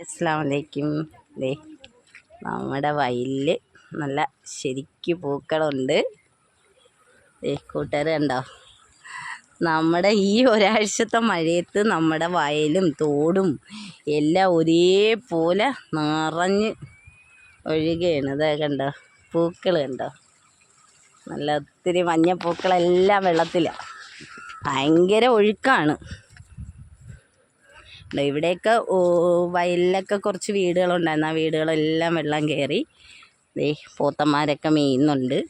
അസ്സാമലൈക്കും ദേ നമ്മുടെ വയലിൽ നല്ല ശരിക്ക് പൂക്കളുണ്ട്. ദേ കൂട്ടുകാർ കണ്ടോ? നമ്മുടെ ഈ ഒരാഴ്ചത്തെ മഴയത്ത് നമ്മുടെ വയലും തോടും എല്ലാം ഒരേപോലെ നിറഞ്ഞ് ഒഴുകയാണ്. ഇതാ കണ്ടോ? പൂക്കൾ കണ്ടോ? നല്ല ഒത്തിരി മഞ്ഞപ്പൂക്കളെല്ലാം വെള്ളത്തിലാണ് ഭയങ്കര ഒഴുക്കാണ്. ഇവിടെയൊക്കെ വയലിലൊക്കെ കുറച്ച് വീടുകളുണ്ടായിരുന്നു. ആ വീടുകളെല്ലാം വെള്ളം കയറി ദേ പോത്തന്മാരൊക്കെ മേയുന്നുണ്ട്.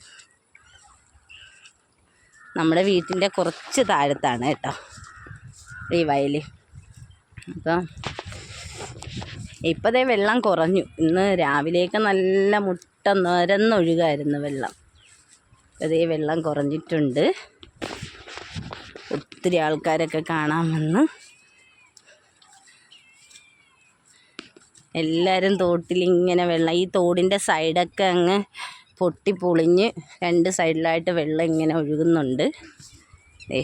നമ്മുടെ വീട്ടിന്റെ കുറച്ച് താഴത്താണ് കേട്ടോ ഈ വയൽ. അപ്പം ഇപ്പോഴേ വെള്ളം കുറഞ്ഞു. ഇന്ന് രാവിലെയൊക്കെ നല്ല മുട്ട നിരന്നൊഴുകായിരുന്നു വെള്ളം. ഈ വെള്ളം കുറഞ്ഞിട്ടുണ്ട്. ഒത്തിരി ആൾക്കാരൊക്കെ കാണാൻ വന്ന് എല്ലാവരും തോട്ടിലിങ്ങനെ വെള്ളം ഈ തോടിന്റെ സൈഡൊക്കെ അങ്ങ് പൊട്ടി പൊളിഞ്ഞ് രണ്ട് സൈഡിലായിട്ട് വെള്ളം ഇങ്ങനെ ഒഴുകുന്നുണ്ട്. ഏ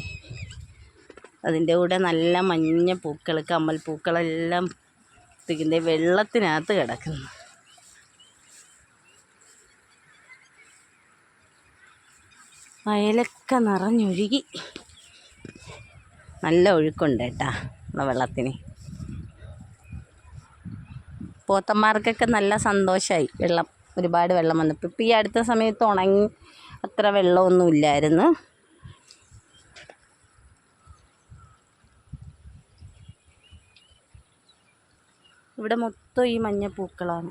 അതിന്റെ കൂടെ നല്ല മഞ്ഞ പൂക്കൾ കമ്മൽ പൂക്കളെല്ലാം ഇതിന്റെ വെള്ളത്തിനകത്ത് കിടക്കുന്നു. വയലൊക്കെ നിറഞ്ഞൊഴുകി. നല്ല ഒഴുക്കുണ്ട് കേട്ടാ വെള്ളത്തിന്. പോത്തന്മാർക്കൊക്കെ നല്ല സന്തോഷമായി വെള്ളം ഒരുപാട് വെള്ളം വന്നപ്പോൾ ഇപ്പം ഈ അടുത്ത സമയത്ത് ഉണങ്ങി അത്ര വെള്ളമൊന്നും ഇല്ലായിരുന്നു. ഇവിടെ മൊത്തം ഈ മഞ്ഞപ്പൂക്കളാണ്.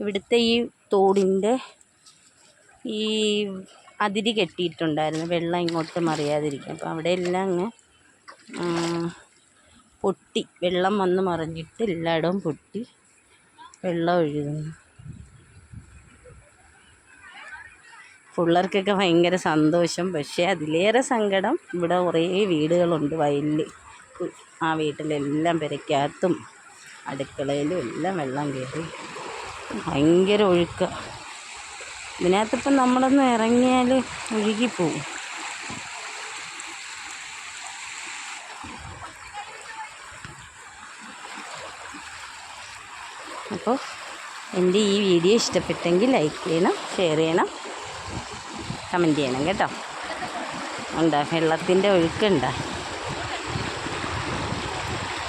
ഇവിടുത്തെ ഈ തോടിന്റെ ഈ അതിരി കെട്ടിയിട്ടുണ്ടായിരുന്നു. വെള്ളം ഇങ്ങോട്ട് മറിയാതിരിക്കും അപ്പം അവിടെയെല്ലാം അങ്ങ് പൊട്ടി. വെള്ളം വന്ന് മറിഞ്ഞിട്ട് എല്ലായിടവും പൊട്ടി. വെള്ളം ഒഴുകുന്നു. പിള്ളേർക്കൊക്കെ ഭയങ്കര സന്തോഷം. പക്ഷേ അതിലേറെ സങ്കടം ഇവിടെ കുറേ വീടുകളുണ്ട്. വയലിൽ ആ വീട്ടിലെല്ലാം പെരയ്ക്കകത്തും അടുക്കളയിലും എല്ലാം വെള്ളം കയറി. ഭയങ്കര ഒഴുക്ക. ഇതിനകത്തിപ്പം നമ്മളൊന്ന് ഇറങ്ങിയാൽ ഒഴുകിപ്പോവും. അപ്പോൾ എന്റെ ഈ വീഡിയോ ഇഷ്ടപ്പെട്ടെങ്കിൽ ലൈക്ക് ചെയ്യണം ഷെയർ ചെയ്യണം കമന്റ് ചെയ്യണം കേട്ടോ. ഉണ്ടാ വെള്ളത്തിന്റെ ഒഴുക്കുണ്ട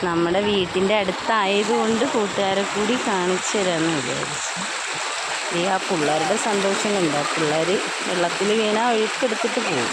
നമ്മുടെ വീട്ടിന്റെ അടുത്തായതുകൊണ്ട് കൂട്ടുകാരെ കൂടി കാണിച്ചു തരാമെന്ന് വിചാരിച്ചു. ഈ ആ പിള്ളേരുടെ സന്തോഷം കണ്ടോ പിള്ളേർ വെള്ളത്തിൽ വീണാൽ ഒഴുക്കെടുത്തിട്ട് പോകും.